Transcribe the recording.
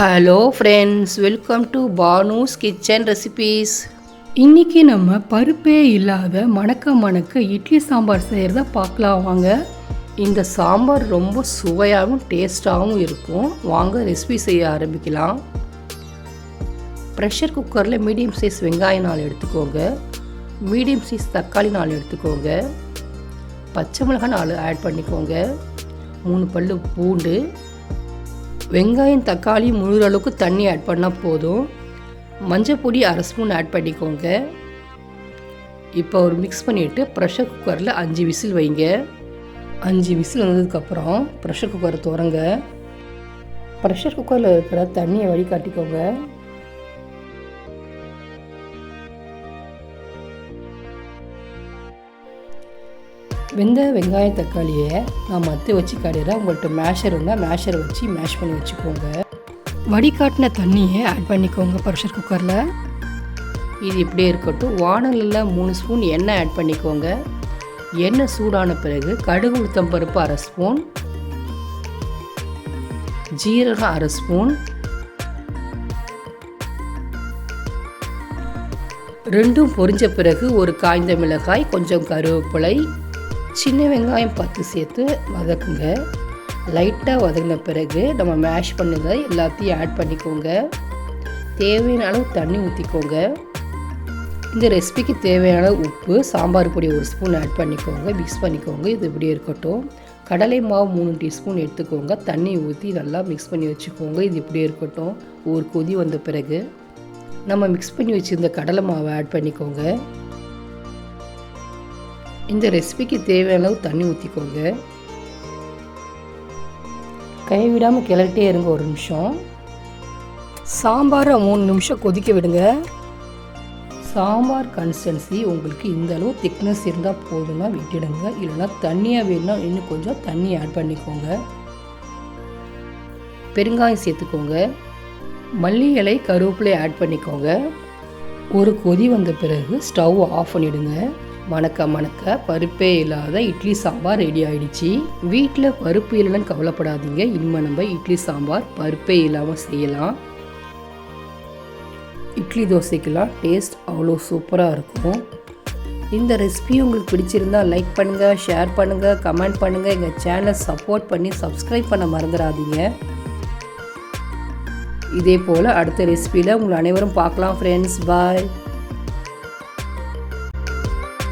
Hello friends welcome to Banu's kitchen recipes இன்றைக்கி நம்ம பருப்பே இல்லாத மணக்க மணக்க இட்லி சாம்பார் செய்கிறத பார்க்கலாம் வாங்க. இந்த சாம்பார் ரொம்ப சுவையாகவும் டேஸ்ட்டாகவும் இருக்கும். வாங்க ரெசிபி செய்ய ஆரம்பிக்கலாம். ப்ரெஷர் குக்கரில் மீடியம் சைஸ் வெங்காயம் நாலு எடுத்துக்கோங்க. மீடியம் சைஸ் தக்காளி நாலு எடுத்துக்கோங்க. பச்சை மிளகாய் நாலு ஆட் பண்ணிக்கோங்க. மூணு பல்லு பூண்டு. வெங்காயம் தக்காளி முழுகிற அளவுக்கு தண்ணி ஆட் பண்ணால் போதும். மஞ்சள் பொடி அரை ஸ்பூன் ஆட் பண்ணிக்கோங்க. இப்போ ஒரு மிக்ஸ் பண்ணிவிட்டு ப்ரெஷர் குக்கரில் அஞ்சு விசில் வைங்க. அஞ்சு விசில் வந்ததுக்கப்புறம் ப்ரெஷர் குக்கரை திறங்க. ப்ரெஷர் குக்கரில் இருக்கிற தண்ணியை வடிகாட்டிக்கோங்க வெந்த வெங்காய தக்காளியை நான் மற்ற வச்சு கடையிறேன் உங்கள்கிட்ட மேஷர் இருந்தால் மேஷரை வச்சு மேஷ் பண்ணி வச்சுக்கோங்க. வடிகாட்டின தண்ணியை ஆட் பண்ணிக்கோங்க ப்ரெஷர் குக்கரில் இது இப்படியே இருக்கட்டும். வானலில் மூணு ஸ்பூன் எண்ணெய் ஆட் பண்ணிக்கோங்க. எண்ணெய் சூடான பிறகு கடுகு உளுத்தம் பருப்பு அரை ஸ்பூன் ஜீரகம் அரை ஸ்பூன் ரெண்டும் பொரிஞ்ச பிறகு ஒரு காய்ந்த மிளகாய் கொஞ்சம் கருவேப்பிலை. சின்ன வெங்காயம் பார்த்து சேர்த்து வதக்குங்க. லைட்டாக வதங்கின பிறகு நம்ம மேஷ் பண்ணதை எல்லாத்தையும் ஆட் பண்ணிக்கோங்க. தேவையான அளவு தண்ணி ஊற்றிக்கோங்க இந்த ரெசிபிக்கு தேவையான உப்பு சாம்பார் பொடி ஒரு ஸ்பூன் ஆட் பண்ணிக்கோங்க. மிக்ஸ் பண்ணிக்கோங்க. இது இப்படி இருக்கட்டும். கடலை மாவு மூணு டீஸ்பூன் எடுத்துக்கோங்க. தண்ணி ஊற்றி நல்லா மிக்ஸ் பண்ணி வச்சுக்கோங்க. இது இப்படி இருக்கட்டும். ஒரு கொதி வந்த பிறகு நம்ம மிக்ஸ் பண்ணி வச்சுருந்த கடலை மாவை ஆட் பண்ணிக்கோங்க. இந்த ரெசிபிக்கு தேவையான அளவு தண்ணி ஊற்றிக்கோங்க கைவிடாமல் கிளறிட்டே இருங்க ஒரு நிமிஷம். சாம்பாரை மூணு நிமிஷம் கொதிக்க விடுங்க. சாம்பார் கன்சிஸ்டன்சி உங்களுக்கு இந்த அளவு திக்னஸ் இருந்தால் போதுன்னா விட்டுடுங்க. இல்லைன்னா தண்ணியாக வேணும்னா இன்னும் கொஞ்சம் தண்ணி ஆட் பண்ணிக்கோங்க. பெருங்காயம் சேர்த்துக்கோங்க. மல்லி இலை கருவேப்பிலை ஆட் பண்ணிக்கோங்க. ஒரு கொதி வந்த பிறகு ஸ்டவ் ஆஃப் பண்ணிவிடுங்க மணக்க மணக்க பருப்பே இல்லாத இட்லி சாம்பார் ரெடி ஆயிடுச்சு. வீட்டில் பருப்பு இல்லைன்னு கவலைப்படாதீங்க. இனிமே நம்ம இட்லி சாம்பார் பருப்பே இல்லாமல் செய்யலாம். இட்லி தோசைக்கெல்லாம் டேஸ்ட் அவ்வளோ சூப்பராக இருக்கும். இந்த ரெசிபி உங்களுக்கு பிடிச்சிருந்தா லைக் பண்ணுங்கள் ஷேர் பண்ணுங்கள் கமெண்ட் பண்ணுங்கள் எங்கள் சேனலை சப்போர்ட் பண்ணி சப்ஸ்கிரைப் பண்ண மறந்துடாதீங்க. இதே போல் அடுத்த ரெசிபியில் உங்களை அனைவரும் பார்க்கலாம் ஃப்ரெண்ட்ஸ் பாய்